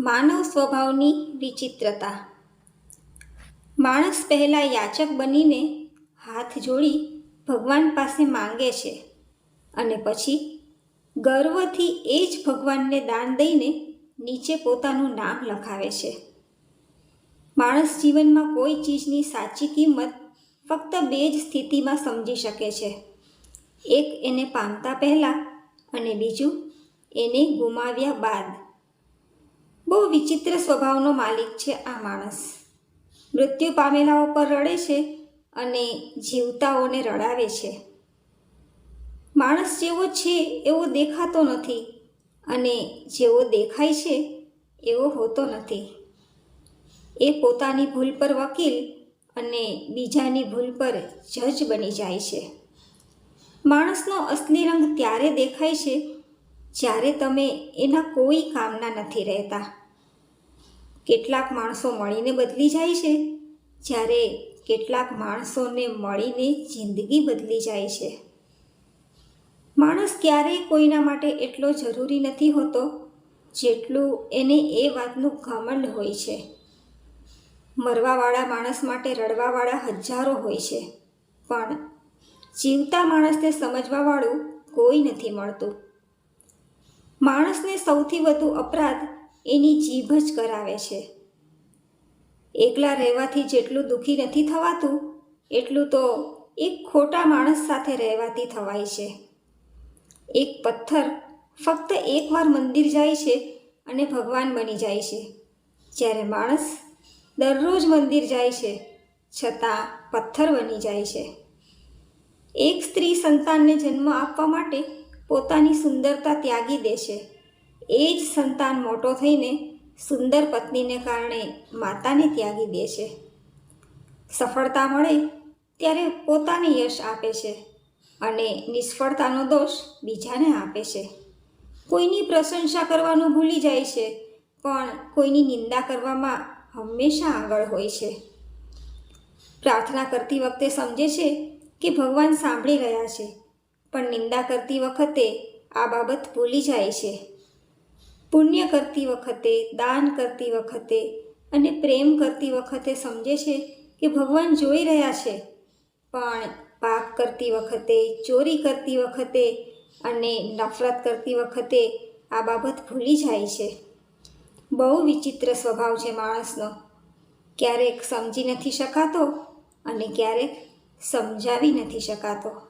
માનવ સ્વભાવની વિચિત્રતા. માણસ પહેલાં યાચક બનીને હાથ જોડી ભગવાન પાસે માંગે છે અને પછી ગર્વથી એ જ ભગવાનને દાન દઈને નીચે પોતાનું નામ લખાવે છે. માણસ જીવનમાં કોઈ ચીજની સાચી કિંમત ફક્ત બે જ સ્થિતિમાં સમજી શકે છે. એક એને પામતા પહેલાં અને બીજું એને ગુમાવ્યા બાદ. બહુ વિચિત્ર સ્વભાવનો માલિક છે આ માણસ. મૃત્યુ પામેલાઓ પર રડે છે અને જીવતાઓને રડાવે છે. માણસ જેવો છે એવો દેખાતો નથી અને જેવો દેખાય છે એવો હોતો નથી. એ પોતાની ભૂલ પર વકીલ અને બીજાની ભૂલ પર જજ બની જાય છે. માણસનો અસલી રંગ ત્યારે દેખાય છે જ્યારે તમે એના કોઈ કામના નથી રહેતા. કેટલાક માણસો મળીને બદલી જાય છે? જ્યારે કેટલાક માણસોને મળીને જિંદગી બદલી જાય છે. માણસ ક્યારેય કોઈના માટે એટલો જરૂરી નથી હોતો, જેટલું એને એ વાતનું ઘમંડ હોય છે. મરવાવાળા માણસ માટે રડવાવાળા હજારો હોય છે, પણ જીવતા માણસને સમજવાવાળું કોઈ નથી મળતું. માણસને સૌથી વધુ અપરાધ એની જીભ જ કરાવે છે. એકલા રહેવાથી જેટલું દુઃખી નથી થવાતું, એટલું તો એક ખોટા માણસ સાથે રહેવાથી થવાય છે. એક પથ્થર ફક્ત એકવાર મંદિર જાય છે અને ભગવાન બની જાય છે. જ્યારે માણસ દરરોજ મંદિર જાય છે, છતાં પથ્થર બની જાય છે. એક સ્ત્રી સંતાનને જન્મ આપવા માટે પોતાની સુંદરતા ત્યાગી દે છે. એ જ સંતાન મોટો થઈને સુંદર પત્નીને કારણે માતાને ત્યાગી દે છે. સફળતા મળે ત્યારે પોતાને યશ આપે છે અને નિષ્ફળતાનો દોષ બીજાને આપે છે. કોઈની પ્રશંસા કરવાનું ભૂલી જાય છે, પણ કોઈની નિંદા કરવામાં હંમેશા આગળ હોય છે. પ્રાર્થના કરતી વખતે સમજે છે કે ભગવાન સાંભળી રહ્યા છે, પણ નિંદા કરતી વખતે આ બાબત ભૂલી જાય છે. પુણ્ય કરતી વખતે, દાન કરતી વખતે અને પ્રેમ કરતી વખતે સમજે છે કે ભગવાન જોઈ રહ્યા છે. પણ પાપ કરતી વખતે, ચોરી કરતી વખતે અને નફરત કરતી વખતે આ બાબત ભૂલી જાય છે. બહુ વિચિત્ર સ્વભાવ છે માણસનો. ક્યારેક સમજી નથી શકાતો અને ક્યારેક સમજાવી નથી શકાતો.